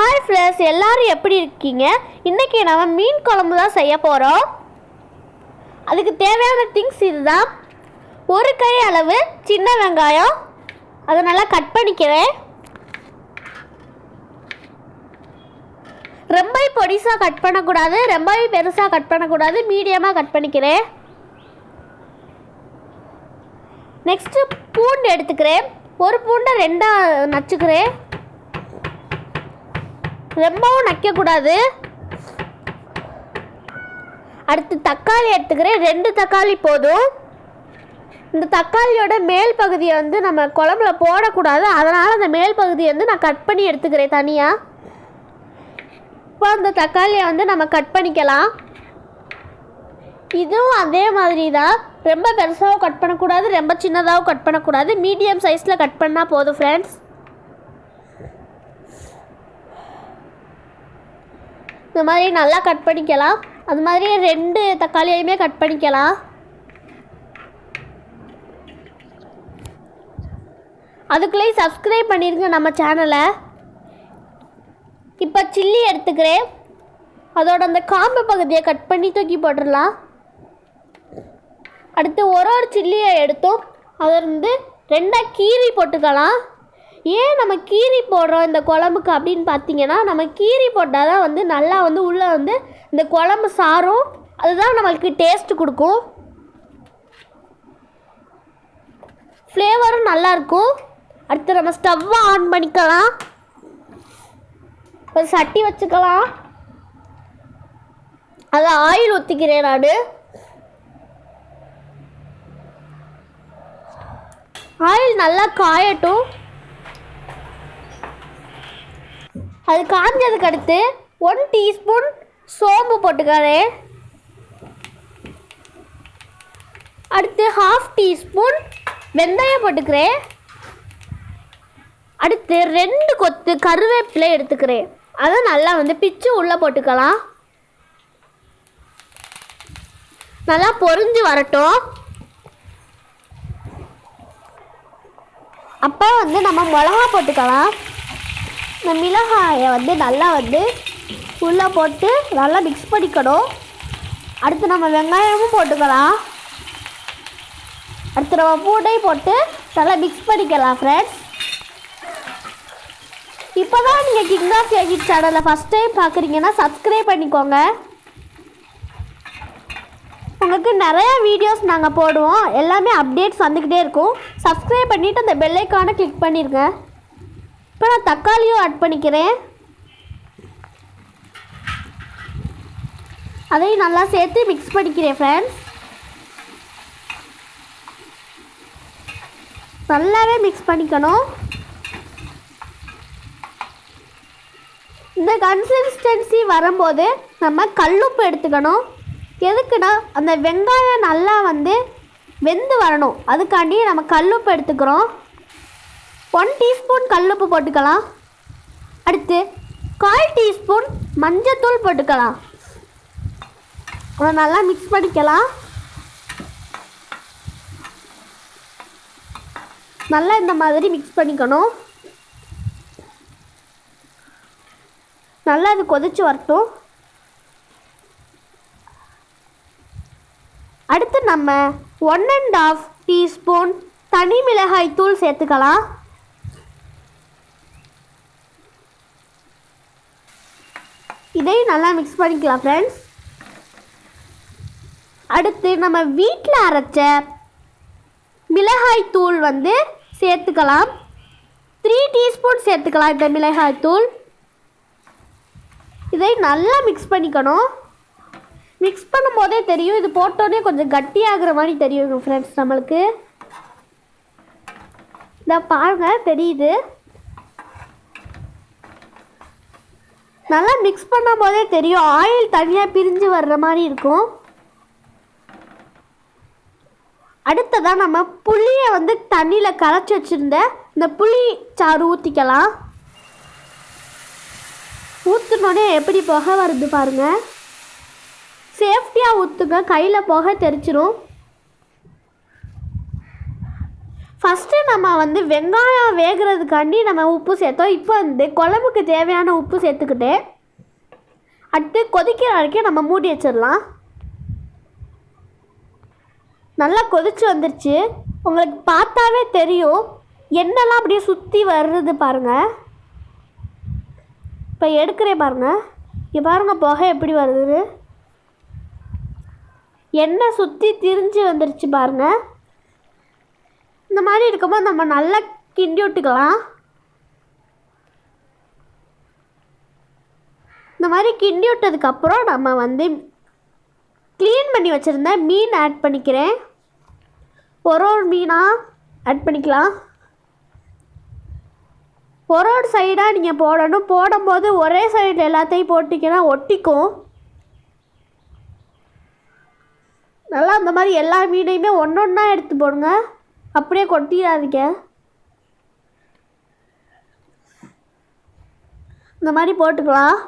Hi friends எல்லாரும் எப்படி இருக்கீங்க? இன்றைக்கி நம்ம மீன் குழம்பு தான் செய்ய போகிறோம் அதுக்கு தேவையான திங்ஸ் இதுதான். ஒரு கை அளவு சின்ன வெங்காயம். அதை நல்லா கட் பண்ணிக்கிறேன். ரொம்ப பொடிசாக கட் பண்ணக்கூடாது. ரொம்ப பெருசாக கட் பண்ணக்கூடாது. மீடியமாக கட் பண்ணிக்கிறேன். நெக்ஸ்ட்டு பூண்டு எடுத்துக்கிறேன். ஒரு பூண்டை ரெண்டாக நச்சுக்கிறேன். ரொம்பவும் நக்கக்கூடாது. அடுத்து தக்காளி எடுத்துக்கிறேன். ரெண்டு தக்காளி போதும். இந்த தக்காளியோட மேல் பகுதியை வந்து நம்ம குழம்புல போடக்கூடாது. அதனால் அந்த மேல் பகுதியை வந்து நான் கட் பண்ணி எடுத்துக்கிறேன் தனியாக இப்போ அந்த தக்காளியை வந்து நம்ம கட் பண்ணிக்கலாம். இதுவும் அதே மாதிரி தான் ரொம்ப பெருசாகவும் கட் பண்ணக்கூடாது. ரொம்ப சின்னதாகவும் கட் பண்ணக்கூடாது. மீடியம் சைஸில் கட் பண்ணால் போதும் ஃப்ரெண்ட்ஸ் இந்த மாதிரி நல்லா கட் பண்ணிக்கலாம். அது மாதிரி ரெண்டு தக்காளியையுமே கட் பண்ணிக்கலாம். அதுக்குள்ளேயும் சப்ஸ்கிரைப் பண்ணிருங்க நம்ம சேனலை இப்போ சில்லி எடுத்துக்கிறேன். அதோட அந்த காம்பு பகுதியை கட் பண்ணி தூக்கி போட்டுடலாம். அடுத்து ஒரு ஒரு சில்லியை எடுத்தும். அதை வந்து ரெண்டாக கீரி போட்டுக்கலாம். ஏன் நம்ம கீரி போடுறோம் இந்த குழம்புக்கு அப்படின்னு பார்த்தீங்கன்னா நம்ம கீரி போட்டால் தான் வந்து நல்லா வந்து உள்ளே வந்து இந்த குழம்பு சாரும். அதுதான் நம்மளுக்கு டேஸ்ட் கொடுக்கும். ஃப்ளேவரும் நல்லாயிருக்கும் அடுத்து நம்ம ஸ்டவ்வை ஆன் பண்ணிக்கலாம். ஒரு சட்டி வச்சுக்கலாம். அதை ஆயில் ஊற்றிக்கிறேன் நான். ஆயில் நல்லா காயட்டும். அது காஞ்சதுக்கு அடுத்து ஒன் டீஸ்பூன் சோம்பு போட்டுக்கிறேன் அடுத்து ஹாஃப் டீஸ்பூன் வெந்தயம் போட்டுக்கிறேன் அடுத்து ரெண்டு கொத்து கருவேப்பிலை எடுத்துக்கிறேன் அதை நல்லா வந்து பிச்சு உள்ளே போட்டுக்கலாம். நல்லா பொரிஞ்சு வரட்டும். அப்போ வந்து நம்ம மிளகா போட்டுக்கலாம். இந்த மிளகாயை வந்து நல்லா வந்து உள்ளே போட்டு நல்லா மிக்ஸ் பண்ணிக்கணும். அடுத்து நம்ம வெங்காயமும் போட்டுக்கலாம். அடுத்து நம்ம பூண்டையும் போட்டு நல்லா மிக்ஸ் பண்ணிக்கலாம் ஃப்ரெண்ட்ஸ் இப்போ தான் நீங்கள் கிங் ஆஃப் எகிட் சேனலை ஃபஸ்ட் டைம் பார்க்குறீங்கன்னா சப்ஸ்கிரைப் பண்ணிக்கோங்க. உங்களுக்கு நிறைய வீடியோஸ் நாங்கள் போடுவோம். எல்லாமே அப்டேட்ஸ் வந்துக்கிட்டே இருக்கும். சப்ஸ்கிரைப் பண்ணிவிட்டு அந்த பெல்லைக்கான கிளிக் பண்ணிடுங்க இப்போ நான் தக்காளியும் ஆட் பண்ணிக்கிறேன். அதையும் நல்லா சேர்த்து மிக்ஸ் பண்ணிக்கிறேன் ஃப்ரெண்ட்ஸ் நல்லாவே மிக்ஸ் பண்ணிக்கணும். இந்த கன்சிஸ்டன்சி வரும்போது நம்ம கல்லுப்பு எடுத்துக்கணும். எதுக்குன்னா அந்த வெங்காயம் நல்லா வந்து வெந்து வரணும். அதுக்காண்டி நம்ம கல்லுப்பு எடுத்துக்கிறோம். ஒன் டீஸ்பூன் கல்லுப்பு போட்டுக்கலாம். அடுத்து கால் டீஸ்பூன் மஞ்சத்தூள் போட்டுக்கலாம். அதை நல்லா மிக்ஸ் பண்ணிக்கலாம். நல்லா இந்த மாதிரி மிக்ஸ் பண்ணிக்கணும். நல்லா அது கொதிச்சு வரட்டும். அடுத்து நம்ம ஒன் அண்ட் ஆஃப் டீஸ்பூன் தனி மிளகாய் தூள் சேர்த்துக்கலாம். இதையும் நல்லா மிக்ஸ் பண்ணிக்கலாம் ஃப்ரெண்ட்ஸ் அடுத்து நம்ம வீட்டில் அரைச்ச மிளகாய் தூள் வந்து சேர்த்துக்கலாம். த்ரீ டீஸ்பூன் சேர்த்துக்கலாம் இந்த மிளகாய் தூள். இதை நல்லா மிக்ஸ் பண்ணிக்கணும். மிக்ஸ் பண்ணும்போதே தெரியும் இது போட்டோன்னே கொஞ்சம் கட்டியாகிற மாதிரி தெரியும் ஃப்ரெண்ட்ஸ் நம்மளுக்கு. இந்த பாருங்கள் தெரியுது. நல்லா மிக்ஸ் பண்ணும் போதே தெரியும். ஆயில் தனியாக பிரிஞ்சு வர்ற மாதிரி இருக்கும். அடுத்ததாக நம்ம புளியை வந்து தண்ணியில் கரைச்சி வச்சுருந்த இந்த புளி சாறு ஊற்றிக்கலாம் ஊற்றுனோடனே எப்படி புகை வருது பாருங்கள் சேஃப்டியாக ஊற்றுங்க கையில் புகை தெரிச்சிரும் ஃபஸ்ட்டு நம்ம வந்து வெங்காயம் வேகிறதுக்காண்டி நம்ம உப்பு சேர்த்தோம். இப்போ வந்து குழம்புக்கு தேவையான உப்பு சேர்த்துக்கிட்டு அடுத்து கொதிக்கிற வரைக்கும் நம்ம மூடி வச்சிடலாம். நல்லா கொதிச்சு வந்துருச்சு. உங்களுக்கு பார்த்தாவே தெரியும். எண்ணெய்லாம் அப்படியே சுற்றி வர்றது பாருங்கள் இப்போ எடுக்கிறேன் பாருங்கள் இங்கே பாருங்கள் புகை எப்படி வருது எண்ணெய் சுற்றி திரிஞ்சு வந்துருச்சு பாருங்கள் இந்த மாதிரி இருக்கும்போது நம்ம நல்லா கிண்டி விட்டுக்கலாம். இந்த மாதிரி கிண்டி விட்டதுக்கப்புறம் நம்ம வந்து க்ளீன் பண்ணி வச்சுருந்த மீன் ஆட் பண்ணிக்கிறேன். ஒரு ஒரு மீனாக ஆட் பண்ணிக்கலாம். ஒரு ஒரு சைடாக நீங்கள் போடணும். போடும்போது ஒரே சைடில் எல்லாத்தையும் போட்டிங்கன்னா ஒட்டிக்கும். நல்லா அந்த மாதிரி எல்லா மீனையுமே ஒன்று ஒன்றா எடுத்து போடுங்க. அப்படியே கொட்டிடாதீங்க. இந்த மாதிரி போட்டுக்கலாம்.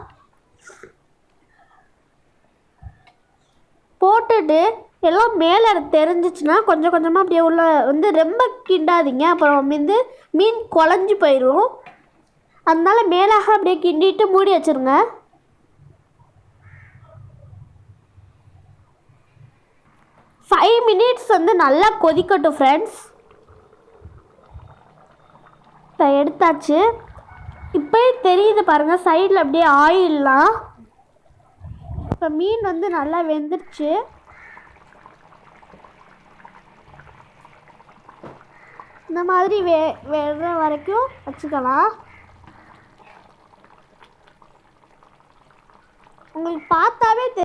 போட்டுட்டு எல்லாம் மேலே தெரிஞ்சிச்சுன்னா கொஞ்சம் கொஞ்சமாக அப்படியே உள்ள வந்து ரொம்ப கிண்டாதீங்க. அப்புறம் வந்து மீன் குழஞ்சி போயிடும் அதனால மேலாக அப்படியே கிண்டிட்டு மூடி வச்சிருங்க. ஃபைவ் மினிட்ஸ் வந்து நல்லா கொதிக்கட்டும் ஃப்ரெண்ட்ஸ் எடுத்தாச்சு. இப்போயே தெரியுது பாருங்கள் சைடில் அப்படியே ஆயிலெலாம் இப்போ மீன் வந்து நல்லா வெந்துருச்சு. இந்த மாதிரி வே வேற வரைக்கும் வச்சுக்கலாம். உங்களுக்கு பார்த்தாவே தெரியும்